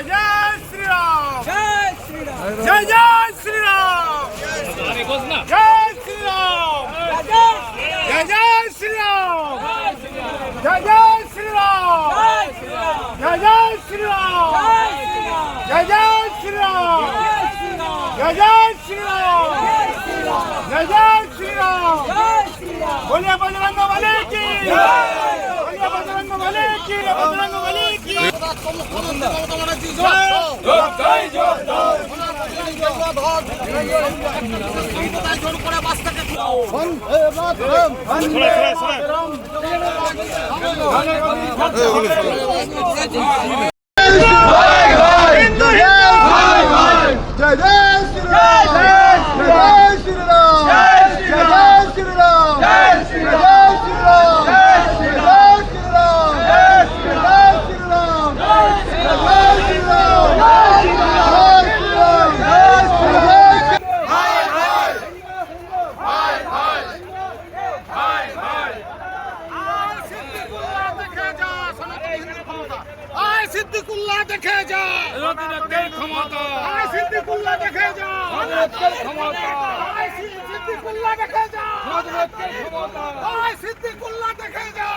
जय जय श्री राम जय श्री राम जय जय श्री राम जय श्री राम जय जय श्री राम जय जय श्री राम जय जय श्री राम जय जय श्री राम जय जय श्री राम जय जय श्री राम बोलिए बजरंग बले की बोलिए बजरंग बले की बजरंग बली হিন্দু আয় সিদ্দিকুল্লাহ দেখে যা। ক্ষমতা। আয় সিদ্দিকুল্লাহ দেখে যা। ক্ষমতা। আয় সিদ্দিকুল্লাহ দেখে যা। ক্ষমতা। আয় সিদ্দিকুল্লাহ দেখে যা।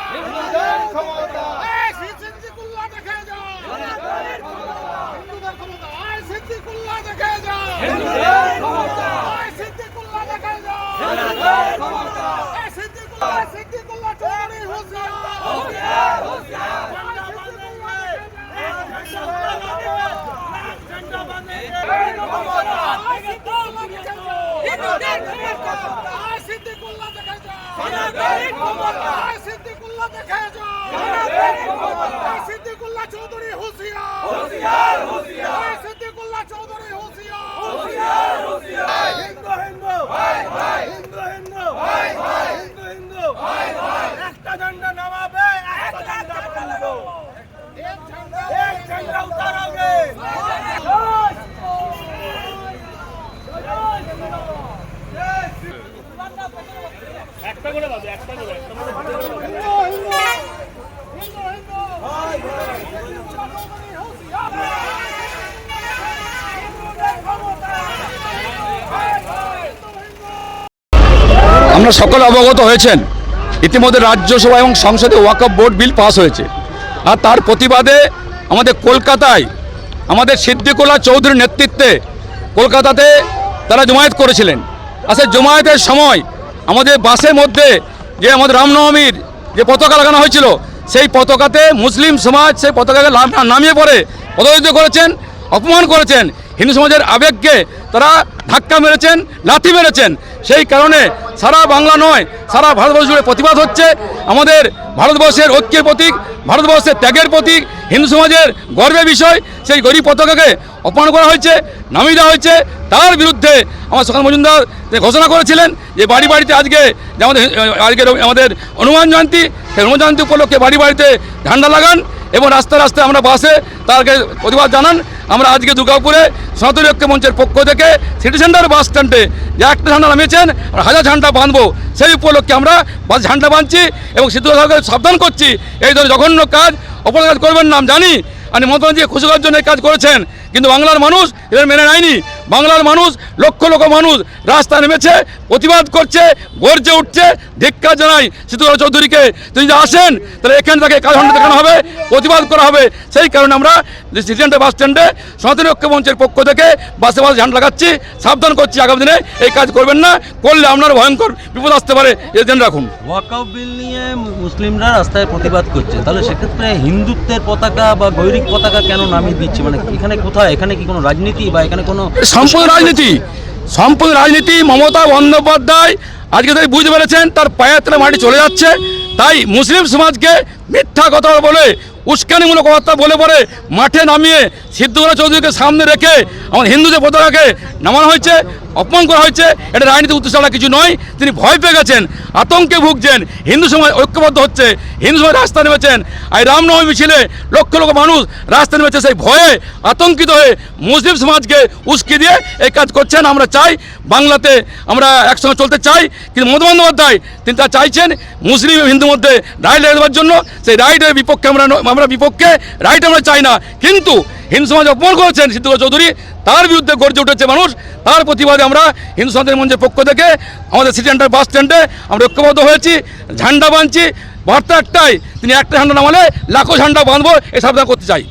ক্ষমতা। আয় সিদ্দিকুল্লাহ দেখে যা। ক্ষমতা আয় সিদ্দিকুল্লাহ দেখে যা হিন্দুদের ক্ষমতা আয় সিদ্দিকুল্লাহ দেখে যা হিন্দুদের ক্ষমতা আয় সিদ্দিকুল্লাহ সিদ্দিকুল্লাহ চৌধুরী হুঁশিয়ার হুঁশিয়ার হুঁশিয়ার চৌধুরী হুঁশিয়ার। হুঁশিয়ার সিদ্দিকুল্লাহ চৌধুরী হুঁশিয়ার হিন্দু হিন্দু হিন্দু হিন্দু হিন্দু হিন্দু একটা ঝান্ডা নামাবে একটা ঝান্ডা ফেলব এক ঝান্ডা এক ঝান্ডা উতারোগে আমরা সকলে অবগত হয়েছেন, ইতিমধ্যে রাজ্যসভা এবং সংসদে ওয়াকফ বোর্ড বিল পাস হয়েছে। আর তার প্রতিবাদে আমাদের কলকাতায়, আমাদের সিদ্দিকুল্লাহ চৌধুরীর নেতৃত্বে কলকাতাতে তারা জমায়েত করেছিলেন। আর সেই জমায়েতের সময় আমাদের বাসের মধ্যে যে আমাদের রামনবমীর যে পতাকা লাগানো হয়েছিল, সেই পতাকাতে মুসলিম সমাজ সেই পতাকাকে নামিয়ে পড়ে পদচিত করেছেন, অপমান করেছেন। হিন্দু সমাজের আবেগকে তারা ধাক্কা মেরেছেন, লাথি মেরেছেন। সেই কারণে সারা বাংলা নয়, সারা ভারতবর্ষ জুড়ে প্রতিবাদ হচ্ছে। আমাদের ভারতবর্ষের ঐক্যের প্রতীক, ভারতবর্ষের ত্যাগের প্রতীক, হিন্দু সমাজের গর্বের বিষয়, সেই গরিব পতাকাকে অপমান করা হয়েছে, নামিয়ে দেওয়া হয়েছে। তার বিরুদ্ধে আমার সকাল মজুমদার যে ঘোষণা করেছিলেন যে বাড়ি বাড়িতে আজকে যে আমাদের আজকে আমাদের হনুমান জয়ন্তী, সেই হনুমান জয়ন্তী উপলক্ষে বাড়ি বাড়িতে ঝান্ডা লাগান এবং রাস্তায় রাস্তায় আমরা বাসে তাকে প্রতিবাদ জানান। আমরা আজকে দুর্গাপুরে সনাতনী ঐক্য মঞ্চের পক্ষ থেকে সিটি সেন্টার বাস স্ট্যান্ডে যে একটা ঝান্ডা নামিয়েছেন, আর হাজার ঝান্ডা বাঁধবো, সেই উপলক্ষে আমরা বাস ঝান্ডা বাঁধছি এবং সিদ্ধু সাবধান করছি। এই ধরনের জঘন্য কাজ, অপরাধ কাজ করবেন না জানি। আমি মমতা ব্যানার্জি খুশি জন্য কাজ করেছেন, কিন্তু বাংলার মানুষ এদের মেনে নেয়নি। বাংলার মানুষ, লক্ষ লক্ষ মানুষ রাস্তা নেমেছে, প্রতিবাদ করছে, গর্জে উঠছে, ধিক্কার জানাই সিদ্ধুরা চৌধুরীকে। তিনি যদি আসেন, তাহলে এখানে তাকে ঘণ্টা দেখানো হবে, প্রতিবাদ করা হবে। সেই কারণে আমরা সিটি বাস স্ট্যান্ডে সনাতনী ঐক্য মঞ্চের পক্ষ থেকে বাসে বাসে ঝান্ডা লাগাচ্ছি, সাবধান করছি, আগামী দিনে এই কাজ করবেন না, করলে আপনার ভয়ঙ্কর বিপদ আসতে পারে এ জেনে রাখুন। বিল নিয়ে মুসলিমরা রাস্তায় প্রতিবাদ করছে। তাহলে সেক্ষেত্রে হিন্দুত্বের পতাকা বা গৈরিক পতাকা কেন নামিয়ে দিচ্ছে? মানে এখানে কোথায়? এখানে কি কোনো রাজনীতি বা এখানে কোনো সম্পূর্ণ রাজনীতি সম্পদ রাজনীতি, মমতা বন্দ্যোপাধ্যায় আজকে তিনি বুঝতে পেরেছেন, তার পায়ের মাটি চলে যাচ্ছে। তাই মুসলিম সমাজকে মিথ্যা কথা বলে, উস্কানিমূলক কথা বলে পরে মাঠে নামিয়ে সিদ্ধুরা চৌধুরীকে সামনে রেখে আমার হিন্দুদের পতাকাকে নামানো হয়েছে, অপমান করা হয়েছে। এটা রাজনীতি ছাড়া কিছু নয়। তিনি ভয় পেয়ে গেছেন, আতঙ্কে ভুগছেন। হিন্দু সমাজ ঐক্যবদ্ধ হচ্ছে, হিন্দু সমাজ রাস্তা নেমেছেন। আর রামনবমী মিছিলে লক্ষ লক্ষ মানুষ রাস্তা নেমেছে। সেই ভয়ে আতঙ্কিত হয়ে মুসলিম সমাজকে উস্কে দিয়ে এই কাজ করছেন। আমরা চাই বাংলাতে আমরা একসঙ্গে চলতে চাই। কিন্তু মমতা বন্দ্যোপাধ্যায়, তিনি তা চাইছেন মুসলিম হিন্দুর মধ্যে লেগে দেওয়ার জন্য। সেই রাইটের বিপক্ষে আমরা আমরা বিপক্ষে রাইট আমরা চাই না। কিন্তু হিন্দু সমাজ অপমান করেছেন সিদ্ধু চৌধুরী। তার বিরুদ্ধে গর্জে উঠেছে মানুষ। তার প্রতিবাদে আমরা হিন্দু সমাজের মঞ্চের পক্ষ থেকে আমাদের সিটি সেন্টার বাস স্ট্যান্ডে আমরা ঐক্যবদ্ধ হয়েছি, ঝান্ডা বাঁধছি। বার্তা একটাই, তিনি একটা ঝান্ডা নামালে লাখো ঝান্ডা বাঁধবো, এ সাবধান করতে চাই।